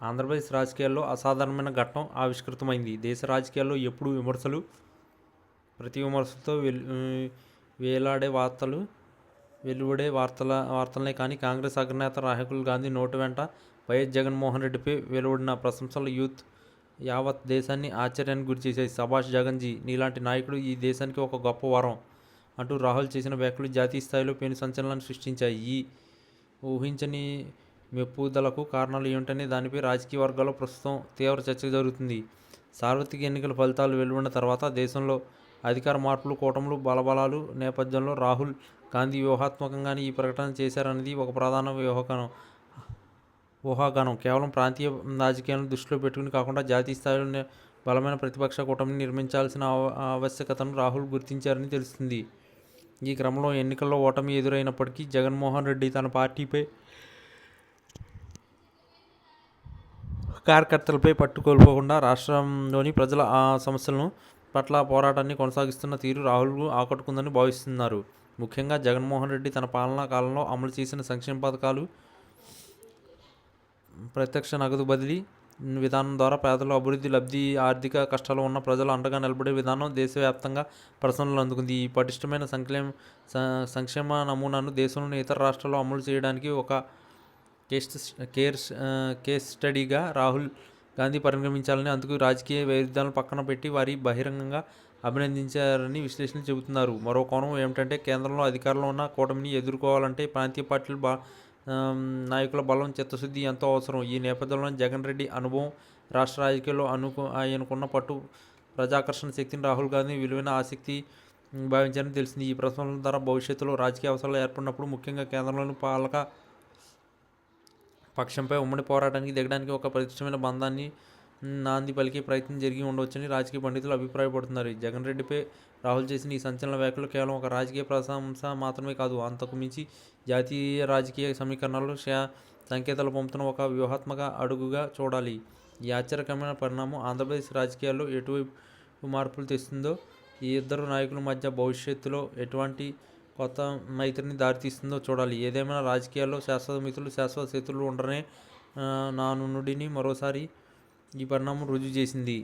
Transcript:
ఆంధ్రప్రదేశ్ రాజకీయాల్లో అసాధారణమైన ఘట్టం ఆవిష్కృతమైంది. దేశ రాజకీయాల్లో ఎప్పుడూ విమర్శలు ప్రతి విమర్శలతో వెల్ వేలాడే వార్తలు వెలువడే వార్తల వార్తలనే కానీ కాంగ్రెస్ అగ్రనేత రాహుల్ గాంధీ నోటు వెంట వైఎస్ జగన్మోహన్ రెడ్డిపై వెలువడిన ప్రశంసలు యూత్ యావత్ దేశాన్ని ఆశ్చర్యానికి గురిచేశాయి సభాష్ జగన్జీ నీలాంటి నాయకుడు ఈ దేశానికి ఒక గొప్ప వరం అంటూ రాహుల్ చేసిన వ్యాఖ్యలు జాతీయ స్థాయిలో పెను సంచలనాన్ని సృష్టించాయి. ఈ ఊహించని మెప్పుదలకు కారణాలు ఏమిటనే దానిపై రాజకీయ వర్గాల్లో ప్రస్తుతం తీవ్ర చర్చ జరుగుతుంది. సార్వత్రిక ఎన్నికల ఫలితాలు వెలువడిన తర్వాత దేశంలో అధికార మార్పులు కూటములు బలబలాలు నేపథ్యంలో రాహుల్ గాంధీ వ్యూహాత్మకంగానే ఈ ప్రకటన చేశారనేది ఒక ప్రధాన వ్యూహకణం ఊహాగానం. కేవలం ప్రాంతీయ రాజకీయాలను దృష్టిలో పెట్టుకుని కాకుండా జాతీయ స్థాయిలో బలమైన ప్రతిపక్ష కూటమిని నిర్మించాల్సిన ఆవశ్యకతను రాహుల్ గుర్తించారని తెలుస్తుంది. ఈ క్రమంలో ఎన్నికల్లో ఓటమి ఎదురైనప్పటికీ జగన్మోహన్ రెడ్డి తన పార్టీపై కార్యకర్తలపై పట్టుకోల్పోకుండా రాష్ట్రంలోని ప్రజల ఆ సమస్యలను పట్ల పోరాటాన్ని కొనసాగిస్తున్న తీరు రాహుల్ను ఆకట్టుకుందని భావిస్తున్నారు. ముఖ్యంగా జగన్మోహన్ రెడ్డి తన పాలనా కాలంలో అమలు చేసిన సంక్షేమ పథకాలు ప్రత్యక్ష నగదు బదిలీ విధానం ద్వారా పేదల అభివృద్ధి లబ్ధి ఆర్థిక కష్టాలు ఉన్న ప్రజలు అండగా నిలబడే విధానం దేశవ్యాప్తంగా ప్రశంసలు అందుకుంది. ఈ పటిష్టమైన సంక్షేమ సంక్షేమ నమూనాను దేశంలోని ఇతర రాష్ట్రాల్లో అమలు చేయడానికి ఒక కేస్ కేర్ కేస్ స్టడీగా రాహుల్ గాంధీ పరిగణించాలని అందుకు రాజకీయ వైరుధ్యాలను పక్కన పెట్టి వారి బహిరంగంగా అభినందించారని విశ్లేషణలు చెబుతున్నారు. మరో కోణం ఏమిటంటే కేంద్రంలో అధికారంలో ఉన్న కూటమిని ఎదుర్కోవాలంటే ప్రాంతీయ పార్టీలు బా నాయకుల బలం చిత్తశుద్ధి ఎంతో అవసరం. ఈ నేపథ్యంలో జగన్ రెడ్డి అనుభవం రాష్ట్ర రాజకీయాల్లో అనుకు ఆయనకున్న పట్టు ప్రజాకర్షణ శక్తిని రాహుల్ గాంధీ విలువైన ఆసక్తి భావించారని తెలిసింది. ఈ ప్రశ్నల ద్వారా భవిష్యత్తులో రాజకీయ అవసరాలు ఏర్పడినప్పుడు ముఖ్యంగా కేంద్రంలోని పాలక పక్షంపై ఉమ్మడి పోరాటానికి దిగడానికి ఒక ప్రతిష్టమైన బంధాన్ని నాంది పలికే ప్రయత్నం జరిగి ఉండవచ్చని రాజకీయ పండితులు అభిప్రాయపడుతున్నారు. జగన్ రెడ్డిపై రాహుల్ చేసిన ఈ సంచలన వ్యాఖ్యలు కేవలం ఒక రాజకీయ ప్రశంస మాత్రమే కాదు అంతకు మించి జాతీయ రాజకీయ సమీకరణాలు సంకేతాలు పంపుతున్న ఒక వ్యూహాత్మక అడుగుగా చూడాలి. ఈ ఆశ్చర్యకరమైన పరిణామం ఆంధ్రప్రదేశ్ రాజకీయాల్లో ఎటువైపు మార్పులు తెస్తుందో ఈ ఇద్దరు నాయకుల మధ్య భవిష్యత్తులో ఎటువంటి కొత్త మైత్రిని దారితీస్తుందో చూడాలి. ఏదేమైనా రాజకీయాల్లో శాశ్వత మిత్రులు శాశ్వత శత్రులు ఉండరనే ఆ, నా నుడిని మరోసారి ఈ పరిణామం రుజువు చేసింది.